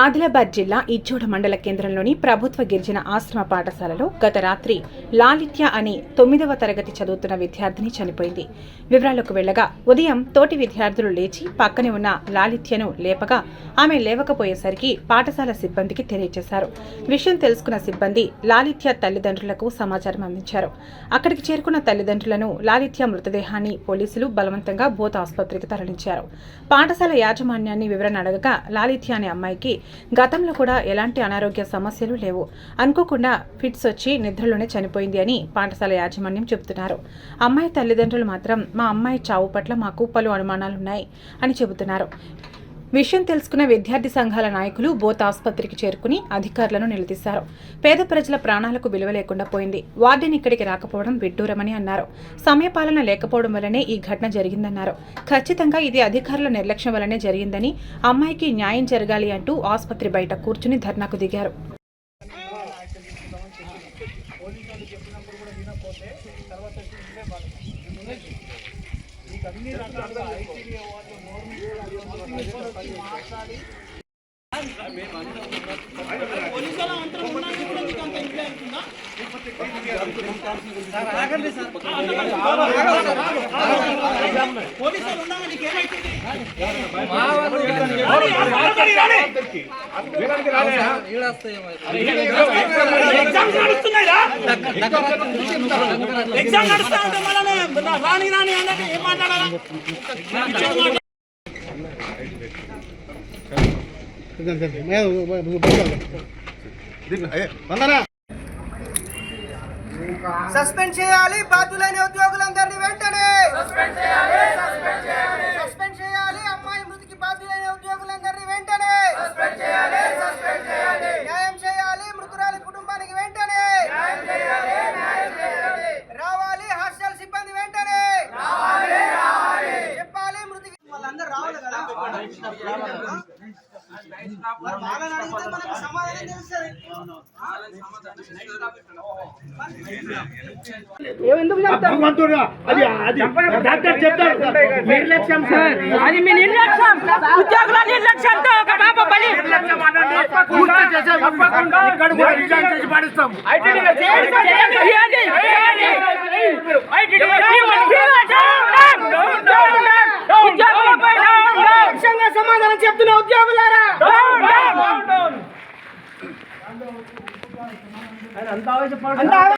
ఆదిలాబాద్ జిల్లా ఇచ్చోడ మండల కేంద్రంలోని ప్రభుత్వ గిరిజన ఆశ్రమ పాఠశాలలో గత రాత్రి లాలిత్య అనే తొమ్మిదవ తరగతి చదువుతున్న విద్యార్థిని చనిపోయింది. వివరాలకు వెళ్ళగా ఉదయం తోటి విద్యార్థులు లేచి పక్కనే ఉన్న లాలిత్యను లేపగా ఆమె లేవకపోయేసరికి పాఠశాల సిబ్బందికి తెలియజేశారు. విషయం తెలుసుకున్న సిబ్బంది లాలిత్య తల్లిదండ్రులకు సమాచారం అందించారు. అక్కడికి చేరుకున్న తల్లిదండ్రులను లాలిత్య మృతదేహాన్ని పోలీసులు బలవంతంగా బోత్ ఆసుపత్రికి తరలించారు. పాఠశాల యాజమాన్యాన్ని వివరణ అడగగా లాలిత్య అనే అమ్మాయికి గతంలో కూడా ఎలాంటి అనారోగ్య సమస్యలు లేవు. అనుకోకుండా ఫిట్స్ వచ్చి నిద్రలోనే చనిపోయింది అని పాఠశాల యాజమాన్యం చెబుతున్నారు. అమ్మాయి తల్లిదండ్రులు మాత్రం మా అమ్మాయి చావు పట్ల మాకు పలు అనుమానాలున్నాయి అని చెబుతున్నారు. విషయం తెలుసుకున్న విద్యార్థి సంఘాల నాయకులు బోత్ ఆసుపత్రికి చేరుకుని అధికారులను నిలదీశారు. పేద ప్రజల ప్రాణాలకు విలువ లేకుండా పోయింది. వార్డెన్ ఇక్కడికి రాకపోవడం విడ్డూరమని అన్నారు. సమయపాలన లేకపోవడం వల్లనే ఈ ఘటన జరిగిందన్నారు. ఖచ్చితంగా ఇది అధికారుల నిర్లక్ష్యం వల్లనే జరిగిందని అమ్మాయికి న్యాయం జరగాలి అంటూ ఆసుపత్రి బయట కూర్చుని ధర్నాకు దిగారు. ఎగ్జామ్స్ నడుస్తున్నాయిరా ఎగ్జామ్ నడుస్తా ఉంటే మళ్ళీ రాని రాని అన్నట్టు ఏం మాట్లాడాలి సస్పెండ్ చేయాలి బాధ్యులైన ఉద్యోగులందరినీ వెంటనే. సస్పెండ్ చేయాలి సస్పెండ్ చేయాలి. భగవంతుడు అది అది డాక్టర్ చెప్తాడు నిర్లక్ష్యం సార్. అది మీ నిర్లక్ష్యం. ఉద్యోగుల నిర్లక్ష్యంతో ఒక పాప బలి. పాటిస్తాం. అంత ఆవేశపడ